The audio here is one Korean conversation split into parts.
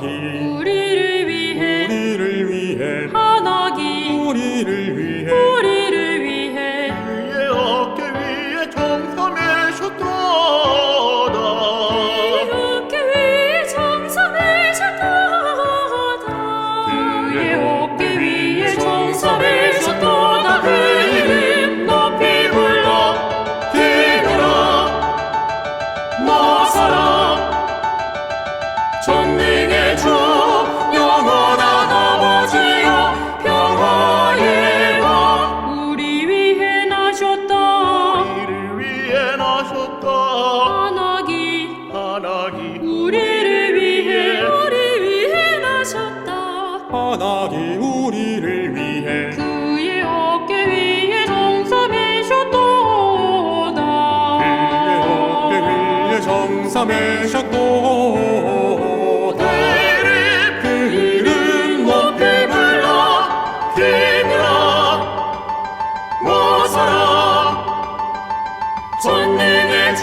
우리 우리를 위해. 그의 어깨 위에 정사매셨도다. 그의 어깨 위에 정삼이셨도다. 그 이름 높이 불러 힘이라 모사라. 전능의 주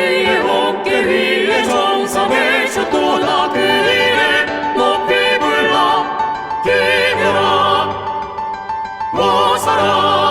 정성의 주도다 그 이름 높이 불러 기묘라 모사라